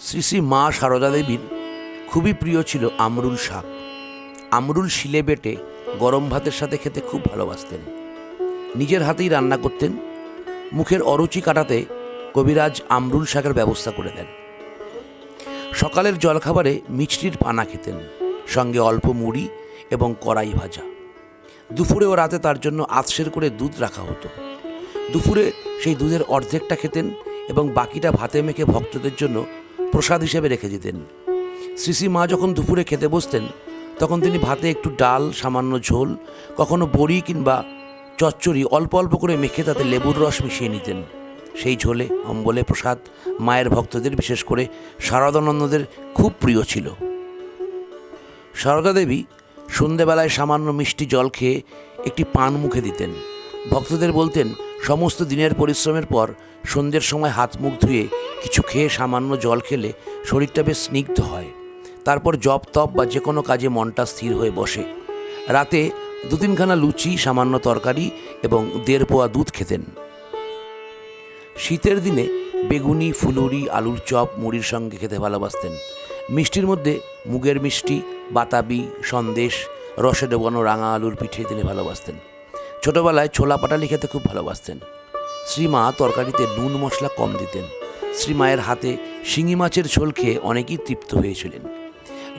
শ্রী শ্রী মা সারদা দেবীর খুবই প্রিয় ছিল আমরুল শাক। আমরুল শিলে বেটে গরম ভাতের সাথে খেতে খুব ভালোবাসতেন। নিজের হাতেই রান্না করতেন। মুখের অরুচি কাটাতে কবিরাজ আমরুল শাকের ব্যবস্থা করে দেন। সকালের জলখাবারে মিষ্টির পানা খেতেন, সঙ্গে অল্প মুড়ি এবং কড়াই ভাজা। দুপুরে ও রাতে তার জন্য আতসের করে দুধ রাখা হতো। দুপুরে সেই দুধের অর্ধেকটা খেতেন এবং বাকিটা ভাতে মেখে ভক্তদের জন্য প্রসাদ হিসেবে রেখে দিতেন। শ্রী মা যখন দুপুরে খেতে বসতেন, তখন তিনি ভাতে একটু ডাল, সামান্য ঝোল, কখনো বড়ি কিংবা চচ্চড়ি অল্প অল্প করে মেখে তাতে লেবুর রস মিশিয়ে নিতেন। সেই ঝোলে অম্বলে প্রসাদ মায়ের ভক্তদের বিশেষ করে শারদানন্দদের খুব প্রিয় ছিল। সারদা দেবী সন্ধেবেলায় সামান্য মিষ্টি জল খেয়ে একটি পান মুখে দিতেন। ভক্তদের বলতেন, সমস্ত দিনের পরিশ্রমের পর সন্ধ্যের সময় হাত মুখ ধুয়ে কিছু খেয়ে সামান্য জল খেলে শরীরটা বেশ স্নিগ্ধ হয়। তারপর জপ তপ বা যে কোনো কাজে মনটা স্থির হয়ে বসে। রাতে দু তিনখানা লুচি, সামান্য তরকারি এবং দেড় পোয়া দুধ খেতেন। শীতের দিনে বেগুনি, ফুলুরি, আলুর চপ মুড়ির সঙ্গে খেতে ভালোবাসতেন। মিষ্টির মধ্যে মুগের মিষ্টি, বাতাবি, সন্দেশ, রসে ডোবানো রাঙা আলুর পিঠে তিনি ভালোবাসতেন। ছোটবেলায় ছোলা পাটালি খেতে খুব ভালোবাসতেন। শ্রীমা তরকারিতে নুন মশলা কম দিতেন। শ্রীমায়ের হাতে শিঙি মাছের ঝোল খেয়ে অনেকেই তৃপ্ত হয়েছিলেন।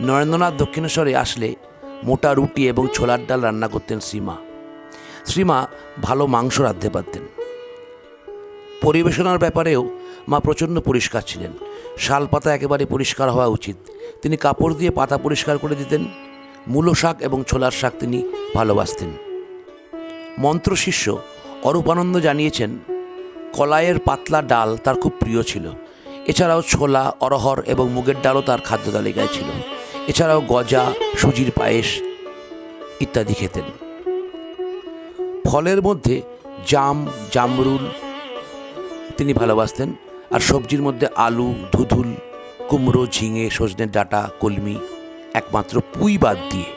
নরেন্দ্রনাথ দক্ষিণেশ্বরে আসলে মোটা রুটি এবং ছোলার ডাল রান্না করতেন শ্রীমা। শ্রীমা ভালো মাংস রাঁধতে পারতেন। পরিবেশনার ব্যাপারেও মা প্রচণ্ড পরিষ্কার ছিলেন। শাল পাতা একেবারে পরিষ্কার হওয়া উচিত। তিনি কাপড় দিয়ে পাতা পরিষ্কার করে দিতেন। মূলো শাক এবং ছোলার শাক তিনি ভালোবাসতেন। মন্ত্রশিষ্য অরূপানন্দ জানিয়েছেন কলাইয়ের পাতলা ডাল তার খুব প্রিয় ছিল। এছাড়াও ছোলা অরহর এবং মুগের ডালও তার খাদ্য তালিকায় ছিল। এছাড়াও গজা, সুজির পায়েস ইত্যাদি খেতেন। ফলের মধ্যে জাম, জামরুল তিনি ভালোবাসতেন। আর সবজির মধ্যে আলু, ধুধুল, কুমড়ো, ঝিঙে সজনের ডাঁটা, কলমি একমাত্র পুঁই বাদ দিয়ে